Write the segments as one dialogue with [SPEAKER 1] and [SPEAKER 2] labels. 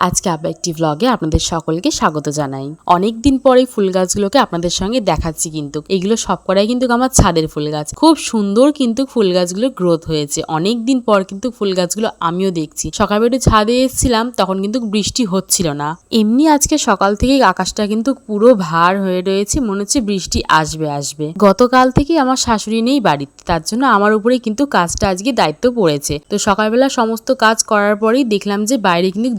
[SPEAKER 1] আজকে আবার একটি ব্লগে আপনাদের সকলকে স্বাগত জানাই। অনেক দিন পরে ফুল গাছগুলোকে আপনাদের সঙ্গে দেখাচ্ছি কিন্তু। এগুলো সবকটাই কিন্তু আমার ছাদের ফুল গাছ। খুব সুন্দর কিন্তু ফুল গাছগুলো গ্রোথ হয়েছে। অনেক দিন পর কিন্তু ফুল গাছগুলো আমিও দেখছি। সকালবেলা ছাদে এসেছিলাম, তখন কিন্তু বৃষ্টি হচ্ছিল না। এমনি আজকে সকাল থেকে আকাশটা কিন্তু পুরো ভার হয়ে রয়েছে, মনে হচ্ছে বৃষ্টি আসবে আসবে। গতকাল থেকে আমার শাশুড়ি নেই বাড়িতে, তার জন্য আমার উপরে কিন্তু কাজটা আজকে দায়িত্ব পড়েছে। তো সকালবেলা সমস্ত কাজ করার পরেই দেখলাম যে বাইরে কিন্তু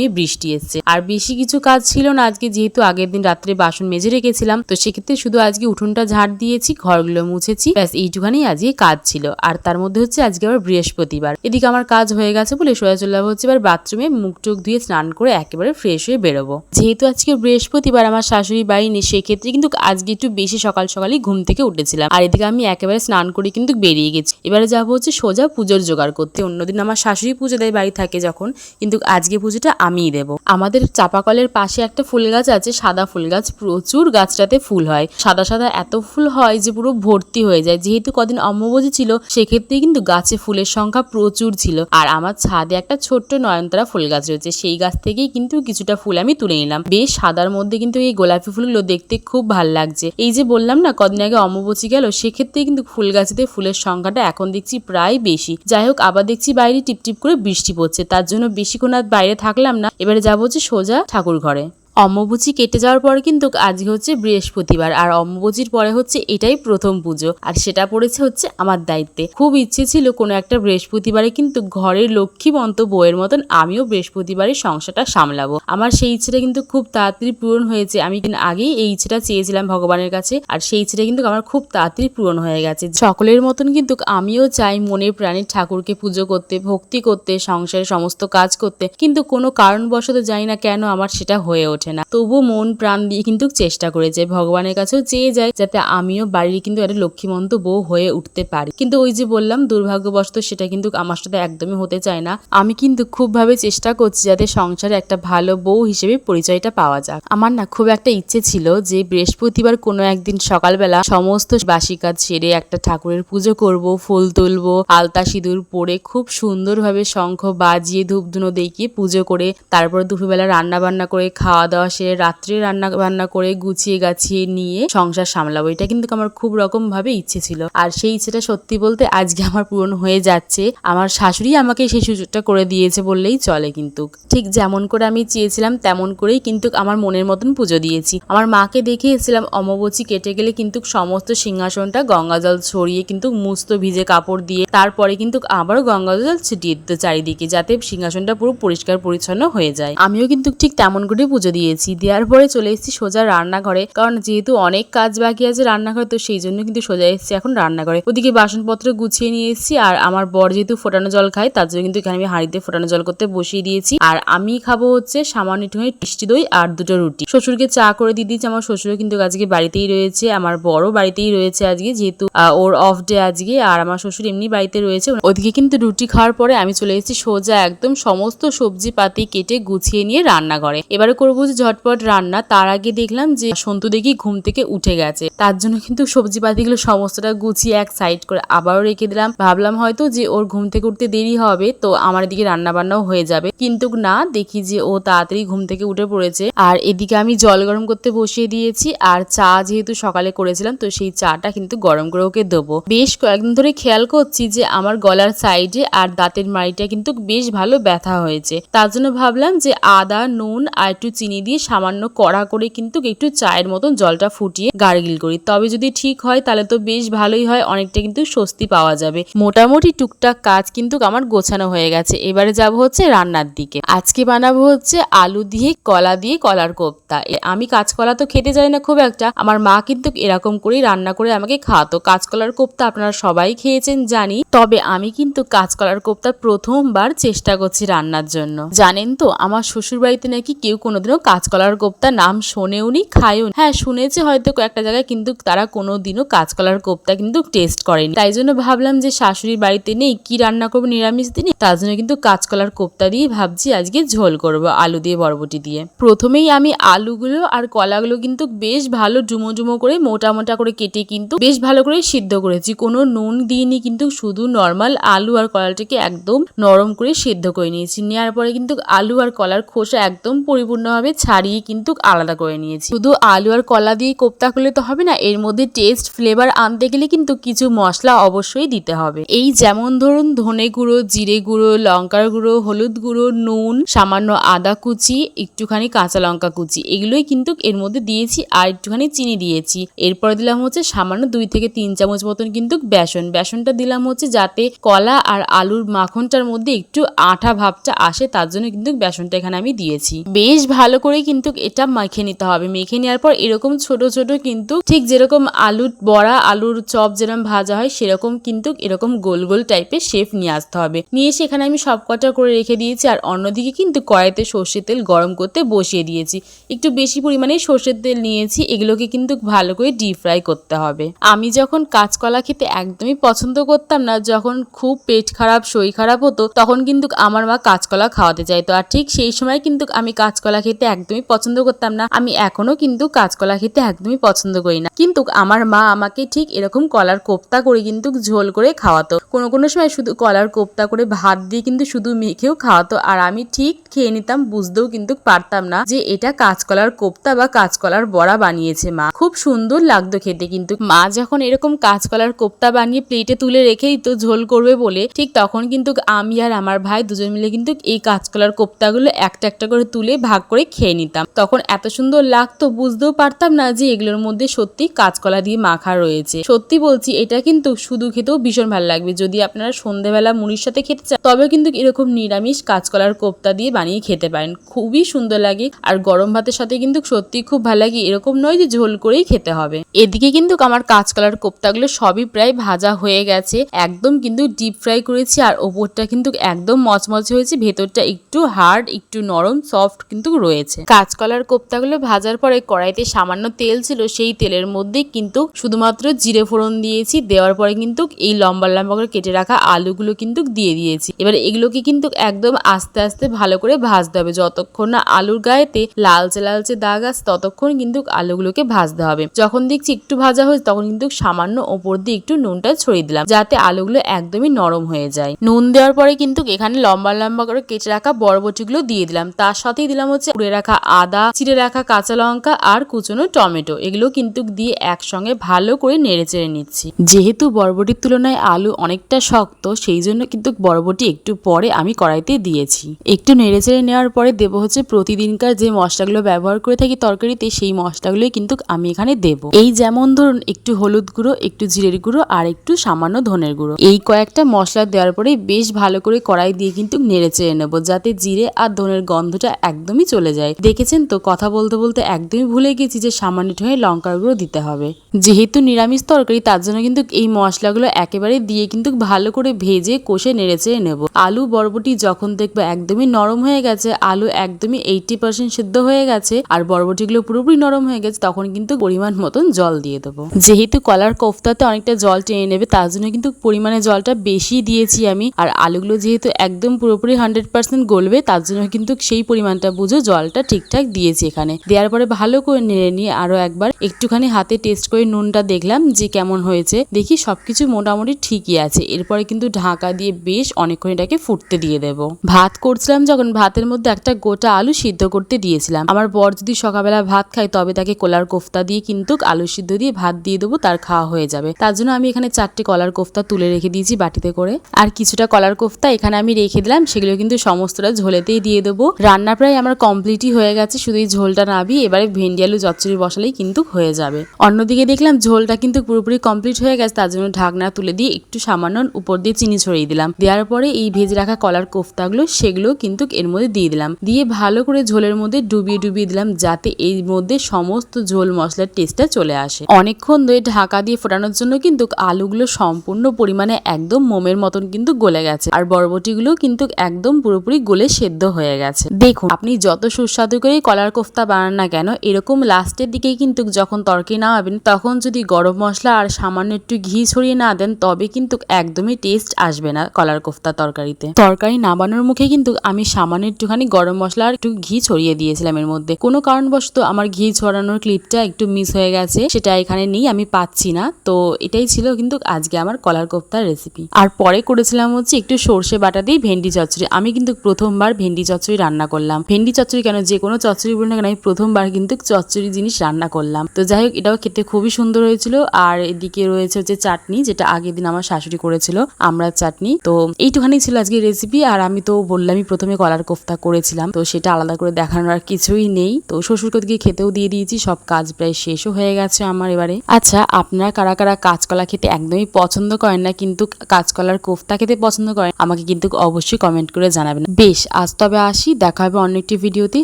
[SPEAKER 1] ঝমঝমিয়ে বৃষ্টি এসছে। আর বেশি কিছু কাজ ছিল না, আজকে যেহেতু আগের দিন রাত্রে বাসন মেজে রেখেছিলাম, তো সেক্ষেত্রে শুধু আজকে উঠোনটা ঝাড় দিয়েছি, ঘরগুলো মুছেছি, ব্যাস এইটুখানি আজকে কাজ ছিল। আর তার মধ্যে হচ্ছে আজকে আবার বৃহস্পতিবার। এদিকে আমার কাজ হয়ে গেছে বলে সোজা চলে যাব হচ্ছে এবার বাথরুমে, মুখ টুক ধুয়ে স্নান করে একেবারে ফ্রেশ হয়ে বেরোবো। যেহেতু আজকে বৃহস্পতিবার, আমার শাশুড়ি বাড়ি নেই, সেক্ষেত্রে কিন্তু আজকে একটু বেশি সকাল সকালই ঘুম থেকে উঠেছিলাম। আর এদিকে আমি একেবারে স্নান করে কিন্তু বেরিয়ে গেছি। এবারে যাব হচ্ছে সোজা পুজোর জোগাড় করতে। অন্যদিন আমার শাশুড়ি পুজো দেয়, বাড়ি থাকে যখন, কিন্তু আজকে পুজোটা আমিই দেবো। আমাদের চাপাকলের পাশে একটা ফুল গাছ আছে, সাদা ফুল গাছ। প্রচুর গাছটাতে ফুল হয়। সাদা সাদা এত ফুল হয় যে পুরো ভর্তি হয়ে যায়। যেহেতু কদিন অম্বুবচী ছিল, সেক্ষেত্রে কিন্তু গাছে ফুলের সংখ্যা প্রচুর ছিল। আর আমার ছাদে একটা ছোট্ট নয়নতারা ফুল গাছ রয়েছে। সেই গাছ থেকেই কিন্তু কিছুটা ফুল আমি তুলে নিলাম। বেশ সাদার মধ্যে কিন্তু এই গোলাপি ফুলগুলো দেখতে খুব ভালো লাগছে। এই যে বললাম না, কদিন আগে অম্বুবচী গেল, সেক্ষেত্রে কিন্তু ফুল গাছেতে ফুলের সংখ্যাটা এখন দেখছি প্রায় বেশি। যাই হোক, আবার দেখছি বাইরে টিপটিপ করে বৃষ্টি পড়ছে। তার জন্য বেশিক্ষণ আর বাইরে থাকলাম না। এবারে যাব যে সোজা ঠাকুর ঘরে অম্বুবচী কেটে যাওয়ার পর কিন্তু আজকে হচ্ছে বৃহস্পতিবার, আর অম্বুবচীর পরে হচ্ছে এটাই প্রথম পুজো, আর সেটা পড়েছে হচ্ছে আমার দায়িত্বে। খুব ইচ্ছে ছিল কোনো একটা বৃহস্পতিবারে কিন্তু ঘরের লক্ষ্মীবন্ত বইয়ের মতন আমিও বৃহস্পতিবারের সংসারটা সামলাবো। আমার সেই ইচ্ছেটা কিন্তু খুব তাড়াতাড়ি পূরণ হয়েছে। আমি আগেই এই ইচ্ছেটা চেয়েছিলাম ভগবানের কাছে, আর সেই ইচ্ছেটা কিন্তু আমার খুব তাড়াতাড়ি পূরণ হয়ে গেছে। সকলের মতন কিন্তু আমিও চাই মনের প্রাণীর ঠাকুরকে পুজো করতে, ভক্তি করতে, সংসারের সমস্ত কাজ করতে, কিন্তু কোনো কারণবশত জানি না কেন আমার সেটা হয়ে ওঠে ওঠে না। তবু মন প্রাণ দিয়ে কিন্তু চেষ্টা করেছে ভগবানের কাছেও চেয়ে যায় যাতে আমিও বাড়ির কিন্তু একটা লক্ষ্মীমন্ত বউ হয়ে উঠতে পারি। কিন্তু ওই যে বললাম, দুর্ভাগ্যবশত সেটা কিন্তু আমার সাথে একদমই হতে চায় না। আমি কিন্তু খুবভাবে চেষ্টা করছি যাতে সংসারে একটা ভালো বউ হিসেবে পরিচয়টা পাওয়া যাক। আমার না খুব একটা ইচ্ছে ছিল যে বৃহস্পতিবার কোনো একদিন সকালবেলা সমস্ত বাসি কাজ সেরে একটা ঠাকুরের পুজো করব, ফুল তুলবো, আলতা সিঁদুর পরে খুব সুন্দরভাবে শঙ্খ বাজিয়ে ধূপধুনো দেখিয়ে পুজো করে তারপর দুপুরবেলা রান্না বান্না করে খাওয়া দাওয়া সেরে রাত্রে রান্না, বান্না করে গুছিয়ে গাছিয়ে নিয়ে সংসার সামলাবো। এটা কিন্তু আমার খুব রকম ভাবে ইচ্ছে ছিল। আর সেই ইচ্ছেটা সত্যি বলতে আজকে আমার পূরণ হয়ে যাচ্ছে। আমার শাশুড়ি আমাকে সেই সুযোগটা করে দিয়েছে বললেই চলে কিন্তু। ঠিক যেমন করে আমি চেয়েছিলাম তেমন করেই কিন্তু আমার মনের মতন পুজো দিয়েছি। আমার মাকে দেখে এসেছিলাম অমাবচী কেটে গেলে কিন্তু সমস্ত সিংহাসনটা গঙ্গা জল ছড়িয়ে কিন্তু মুস্ত ভিজে কাপড় দিয়ে তারপরে কিন্তু আবারও গঙ্গা জল ছিটিয়ে দিত চারিদিকে যাতে সিংহাসনটা পুরো পরিষ্কার পরিচ্ছন্ন হয়ে যায়। আমিও কিন্তু ঠিক তেমন করে পুজো দিয়েছি। দেওয়ার পরে চলে এসেছি সোজা রান্নাঘরে। কারণ যেহেতু অনেক কাজ বাকি আছে রান্নাঘরে, তো সেই জন্য কিন্তু সোজা এসেছি এখন রান্নাঘরে। ওদিকে বাসনপত্র গুছিয়ে নিয়ে এসেছি আর আমার বর যেহেতু ফোটানো জল খায়, তার জন্য কিন্তু এখানে আমি হাঁড়িতে ফোটানো জল করতে বসিয়ে দিয়েছি। আর আমি খাব হচ্ছে সামান্য একটুখানি মিষ্টি দই আর দুটো রুটি। শ্বশুরকে চা করে দিয়ে দিয়েছি। আমার শ্বশুরও কিন্তু আজকে বাড়িতেই রয়েছে, আমার বড় বাড়িতেই রয়েছে আজকে যেহেতু ওর অফ ডে আজকে আর আমার শ্বশুর এমনি বাড়িতে রয়েছে। ওদিকে কিন্তু রুটি খাওয়ার পরে আমি চলে এসেছি সোজা একদম সমস্ত সবজি পাতি কেটে গুছিয়ে নিয়ে রান্নাঘরে। এবারে করব যে ঝটপট রান্না, তার আগে দেখলাম যে সন্তু দেখি ঘুম থেকে উঠে গেছে। তার জন্য কিন্তু সবজি পাতিগুলো সমস্তটা গুছিয়ে এক সাইড করে আবারও রেখে দিলাম। ভাবলাম হয়তো যে ওর ঘুম থেকে উঠতে দেরি হবে, তো আমার এদিকে রান্না বান্নাও হয়ে যাবে। কিন্তু না, দেখি যে ও তাড়াতাড়ি ঘুম থেকে উঠে পড়েছে। আর এদিকে আমি জল গরম করতে বসিয়ে দিয়েছি, আর চা যেহেতু সকালে করেছিলাম, তো সেই চাটা কিন্তু গরম করে ওকে দেবো। বেশ কয়েকদিন ধরে খেয়াল করছি যে আমার গলার সাইডে আর দাঁতের মাড়িটা কিন্তু বেশ ভালো ব্যথা হয়েছে। তার জন্য ভাবলাম যে আদা, নুন আর একটু চিনি দিয়ে সামান্য কড়া করে কিন্তু একটু চায়ের মতন জলটা ফুটিয়ে গার্গিল করি। তবে যদি ঠিক হয়, তাহলে তো বেশ ভালোই হয়, অনেকটা কিন্তু স্বস্তি পাওয়া যাবে। মোটামুটি টুকটাক কাজ কিন্তু আমার গোছানো হয়ে গেছে। এবারে যাব হচ্ছে রান্নার দিকে। আজকে বানাবো হচ্ছে আলু দিয়ে কলা দিয়ে কলার কোপ্তা। আমি কাঁচকলা তো খেতে যাই না খুব একটা। আমার মা কিন্তু এরকম করেই রান্না করে আমাকে খাওয়াতো। কাঁচকলার কোপ্তা আপনারা সবাই খেয়েছেন, জানি। তবে আমি কিন্তু কাঁচকলার কোপ্তা প্রথমবার চেষ্টা করছি রান্নার জন্য। জানেন তো, আমার শ্বশুর বাড়িতে নাকি কেউ কোনোদিনও কাঁচকলার কোপ্তা নাম শোনেওনি খায়ও নি। হ্যাঁ শুনেছি হয়তো কয়েকটা জায়গায় কিন্তু তারা কোনো দিনও কাঁচকলার কোপ্তা কিন্তু টেস্ট করেনি। তাই জন্য ভাবলাম যে শাশুড়ির বাড়িতে নেই, কি রান্না করব নিরামিষ দিনে? তার জন্য কিন্তু কাঁচকলার কোপ্তা দিয়ে ভাবছি আজকে ঝোল করব, আলু দিয়ে, বরবটি দিয়ে। প্রথমেই আমি আলুগুলো আর কলাগুলো কিন্তু বেশ ভালো ডুমো ডুমো করে, মোটা মোটা করে কেটে কিন্তু বেশ ভালো করে সিদ্ধ করেছি। কোনো নুন দিইনি কিন্তু, শুধু নর্মাল আলু আর কলাটাকে একদম নরম করে সিদ্ধ করে নিয়েছি। নেওয়ার পরে কিন্তু আলু আর কলার খোসা একদম পরিপূর্ণভাবে ছাড়িয়ে কিন্তু আলাদা করে নিয়েছি। শুধু আলু আর কলা দিয়ে কোপ্তা করলে তো হবে না, এর মধ্যে টেস্ট ফ্লেভার আনতে গেলে কিন্তু কিছু মশলা অবশ্যই দিতে হবে। এই যেমন ধরুন ধনে গুঁড়ো, জিরে গুঁড়ো, লঙ্কার গুঁড়ো, হলুদ গুঁড়ো, নুন, সামান্য আদা কুচি, একটুখানি কাঁচা লঙ্কা কুচি, এগুলোই কিন্তু এর মধ্যে দিয়েছি আর একটুখানি চিনি দিয়েছি। এরপরে দিলাম হচ্ছে সামান্য দুই থেকে তিন চামচ মতন কিন্তু বেসন। বেসনটা দিলাম হচ্ছে যাতে কলা আর আলুর মাখনটার মধ্যে একটু আঠা ভাবটা আসে, তার জন্য কিন্তু বেসনটা এখানে আমি দিয়েছি। বেশ ভালো করে কিন্তু এটা মেখে নিতে হবে। মেখে নেওয়ার পর এরকম ছোট ছোট কিন্তু ঠিক যেরকম আলুর বড়া, আলুর চপ যেরকম ভাজা হয়, সেরকম কিন্তু এরকম গোল গোল টাইপের শেফ নিয়ে আসতে হবে। নিয়ে এসে এখানে আমি সব কটা করে রেখে দিয়েছি আর অন্যদিকে কিন্তু কড়াইতে সর্ষের তেল গরম করতে বসিয়ে দিয়েছি। একটু বেশি পরিমাণে সর্ষের তেল নিয়েছি, এগুলোকে কিন্তু ভালো করে ডিপ ফ্রাই করতে হবে। আমি যখন কাঁচকলা খেতে একদমই পছন্দ করতাম না, যখন খুব পেট খারাপ, শরীর খারাপ হতো, তখন কিন্তু আমার মা কাঁচকলা খাওয়াতে চাইতো। আর ঠিক সেই সময় কিন্তু আমি কাঁচকলা খেতে একদমই পছন্দ করতাম না। আমি এখনও কিন্তু কাঁচকলা খেতে একদমই পছন্দ করি না। কিন্তু আমার মা আমাকে ঠিক এরকম কলার কোপ্তা করে কিন্তু ঝোল করে খাওয়াতো। কোনো কোনো সময় শুধু কলার কোপ্তা করে ভাত দিয়ে কিন্তু শুধু মেখেও খাওয়াতো। আর আমি ঠিক খেয়ে নিতাম, বুঝতেও কিন্তু পারতাম না যে এটা কাঁচকলার কোপ্তা বা কাঁচকলার বড়া বানিয়েছে মা। খুব সুন্দর লাগতো খেতে কিন্তু। মা যখন এরকম কাঁচকলার কোপ্তা বানিয়ে প্লেটে তুলে রেখেই তো ঝোল করবে বলে, ঠিক তখন কিন্তু আমি আর আমার ভাই দুজন মিলে কিন্তু এই কাঁচকলার কোপ্তাগুলো একটা একটা করে তুলে ভাগ করে খেয়ে নিতাম। তখন এত সুন্দর লাগতো, বুঝতেও পারতাম না যে এগুলোর মধ্যে সত্যি কাঁচকলা দিয়ে মাখা রয়েছে। সত্যি বলছি, এটা কিন্তু শুধু খেতেও ভীষণ ভালো লাগবে। যদি আপনারা সন্ধেবেলা মুড়ির সাথে খেতে চান তবে কিন্তু এরকম নিরামিষ কাঁচকলার কোপ্তা দিয়ে বানিয়ে খেতে পারেন। খুবই সুন্দর লাগে আর গরম ভাতের সাথে কিন্তু সত্যি খুব ভালো লাগে। এরকম নয় যে ঝোল করেই খেতে হবে। এদিকে কিন্তু আমার কাঁচকলার কোপ্তাগুলো সবই প্রায় ভাজা হয়ে গেছে। একদম কিন্তু ডিপ ফ্রাই করেছি আর ওপরটা কিন্তু একদম মচমচে হয়েছে। ভেতরটা একটু হার্ড, একটু নরম, সফট কিন্তু রয়েছে। কাঁচকলার কোপ্তাগুলো ভাজার পরে কড়াইতে সামান্য তেল ছিল, সেই তেলের মধ্যে কিন্তু শুধুমাত্র জিরে ফোড়ন দিয়েছি, দেওয়ার পরে কিন্তু এই লম্বা লম্বা করে কেটে রাখা আলুগুলো কিন্তু দিয়ে দিয়েছি। এবার এগুলোকে কিন্তু একদম আস্তে আস্তে ভালো করে ভাজতে হবে। যতক্ষণ না আলুর গায়েতে লালচে লালচে দাগ আসে ততক্ষণ কিন্তু আলুগুলোকে ভাজতে হবে। যখন দেখছি একটু ভাজা হয়েছে, তখন কিন্তু সামান্য ওপর দিয়ে একটু নুনটা ছড়িয়ে দিলাম, যাতে আলুগুলো একদমই নরম হয়ে যায়। নুন দেওয়ার পরে কিন্তু এখানে লম্বা লম্বা করে কেটে রাখা বরবটিগুলো দিয়ে দিলাম। তার সাথেই দিলাম হচ্ছে উড়ে রাখা আদা, চিড়ে রাখা কাঁচা লঙ্কা আর কুচনো টমেটো। এগুলো কিন্তু দিয়ে একসঙ্গে ভালো করে নেড়ে চেড়ে নিচ্ছি। যেহেতু বরবটির তুলনায় আলু অনেকটা শক্ত, সেই জন্য কিন্তু বরবটি একটু পরে আমি কড়াইতে দিয়েছি। একটু নেড়ে চেড়ে নেওয়ার পরে দেবো হচ্ছে প্রতিদিনকার যে মশলাগুলো ব্যবহার করে থাকি তরকারিতে, সেই মশলাগুলোই কিন্তু আমি এখানে দেবো। এই যেমন ধরুন, একটু হলুদ গুঁড়ো, একটু জিরের গুঁড়ো আর একটু সামান্য ধনের গুঁড়ো। এই কয়েকটা মশলা দেওয়ার পরে বেশ ভালো করে কড়াই দিয়ে কিন্তু নেড়ে চেড়ে নেব, যাতে জিরে আর ধনের গন্ধটা একদমই চলে যায় দেখেছেন তো, কথা বলতে বলতে একদমই ভুলে গেছি যে সামান্য একটুখানি লঙ্কার গুঁড়ো দিতে হবে। যেহেতু নিরামিষ তরকারি, তার জন্য কিন্তু এই মশলাগুলো একেবারে দিয়ে কিন্তু ভালো করে ভেজে, কষে, নেড়ে চেড়ে নেব। আলু, বরবটি যখন দেখব একদমই নরম হয়ে গেছে, আলু একদমই এইটি পার্সেন্ট সিদ্ধ হয়ে গেছে, আর বরবটিগুলো পুরোপুরি নরম হয়ে গেছে, তখন কিন্তু পরিমাণ মতন জল দিয়ে দেবো। যেহেতু কলার কোফতাতে অনেকটা জল টেনে নেবে, তার জন্য কিন্তু পরিমাণে জলটা বেশি দিয়েছি আমি, আর আলুগুলো যেহেতু একদম পুরোপুরি হান্ড্রেড পার্সেন্ট গলবে, তার জন্য কিন্তু সেই পরিমাণটা বুঝো জলটা ঠিকঠাক দিয়েছি এখানে। দেওয়ার পরে ভালো করে নেড়ে নিয়ে আরও একবার একটুখানি হাতে টেস্ট করে নুনটা দেখলাম যে কেমন হয়েছে। দেখি সবকিছু মোটামুটি ঠিকই আছে। এরপরে কিন্তু ঢাকা দিয়ে বেশ অনেকক্ষণ এটাকে ফুটতে দিয়ে দেবো। ভাত করছিলাম যখন ভাতের মধ্যে একটা গোটা আলু সিদ্ধ করতে দিয়েছিলাম। আমার বর যদি সকালবেলা ভাত খায় তবে তাকে কলার কোফতা দিয়ে কিন্তু আলু সিদ্ধ দিয়ে ভাত দিয়ে দেবো, তার খাওয়া হয়ে যাবে। তার জন্য আমি এখানে চারটে কলার কোফতা তুলে রেখে দিয়েছি বাটিতে করে। আর কিছুটা কলার কোফতা এখানে আমি রেখে দিলাম, সেগুলো কিন্তু সমস্তটা ঝোলেতেই দিয়ে দেবো। রান্না প্রায় আমার কমপ্লিটই হয়ে গেছে, শুধু এই ঝোলটা নাবি এবারে ভেন্ডি আলু চচ্চড়ি বসালেই কিন্তু হয়ে যাবে। অন্যদিকে দেখলাম ঝোলটা কিন্তু পুরোপুরি কমপ্লিট হয়ে গেছে, তার জন্য ঢাকনা তুলে দিয়ে একটু সামান্য উপর দিয়ে চিনি ছড়িয়ে দিলাম। দেওয়ার পরে এই ভেজে রাখা কলার কোফতাগুলো সেগুলো কিন্তু এর মধ্যে দিয়ে দিলাম। দিয়ে ভালো করে ঝোলের মধ্যে ডুবিয়ে ডুবিয়ে দিলাম, যাতে এর মধ্যে সমস্ত ঝোল মশলার টেস্টটা চলে আসে। অনেকক্ষণ ধরে ঢাকা দিয়ে ফোটানোর জন্য কিন্তু আলুগুলো সম্পূর্ণ পরিমাণে একদম মোমের মতন কিন্তু গলে গেছে, আর বরবটিগুলো কিন্তু একদম পুরোপুরি গলে সেদ্ধ হয়ে গেছে। দেখুন, আপনি যত সুস্বাদু সুস্বাদু করেই কলার কোফতা বানান না কেন? এরকম লাস্টের দিকেই কিন্তু যখন তরকারি নামাবেন, তখন যদি গরম মশলা আর সামান্য একটু ঘি ছড়িয়ে না দেন, তবে কিন্তু একদমই টেস্ট আসবে না কলার কোফতা তরকারিতে। তরকারি নামানোর মুখে কিন্তু আমি সামান্য একটুখানি গরম মশলা আর একটু ঘি ছড়িয়ে দিয়েছিলাম এর মধ্যে। কোনো কারণবশত আমার ঘি ছড়ানোর ক্লিপটা একটু মিস হয়ে গেছে, সেটা এখানে নেই, আমি পাচ্ছি না। তো এটাই ছিল কিন্তু আজকে আমার কলার কোফতার রেসিপি আর পরে করেছিলাম হচ্ছে একটু সর্ষে বাটা দিয়ে ভেন্ডি চচ্চড়ি। আমি কিন্তু প্রথমবার ভেন্ডি চচ্চড়ি রান্না করলাম। ভেন্ডি চচ্চড়ি কেন যে কোনো চচ্চড়ি বলি না কেন, আমি প্রথমবার কিন্তু চচ্চড়ি জিনিস রান্না করলাম। তো যাই হোক, এটাও খেতে খুবই সুন্দর হয়েছিল। আর এদিকে রয়েছে হচ্ছে চাটনি, যেটা আগের দিন আমার শাশুড়ি করেছিল আমরা চাটনি। তো এইটুখানি ছিল আজকে রেসিপি আর আমি তো বললামই প্রথমে কলার কোফতা করেছিলাম। তো সেটা আলাদা করে দেখানোর আর কিছুই নেই। তো শ্বশুরকে ওদিকে খেতেও দিয়ে দিয়েছি, সব কাজ প্রায় শেষও হয়ে গেছে আমার এবারে। আচ্ছা আপনারা কারা কারা কাঁচকলা খেতে একদমই পছন্দ করেন না, কিন্তু কাঁচকলার কোফতা খেতে পছন্দ করেন, আমাকে কিন্তু অবশ্যই কমেন্ট করে জানাবেন। বেশ, আজ তবে আসি, দেখা হবে অন্য একটি ভিডিওতে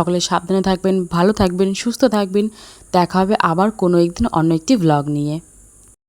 [SPEAKER 1] সকলে সাবধানে থাকবেন, ভালো থাকবেন, সুস্থ থাকবেন। দেখা হবে আবার কোনো একদিন অন্য একটি ব্লগ নিয়ে।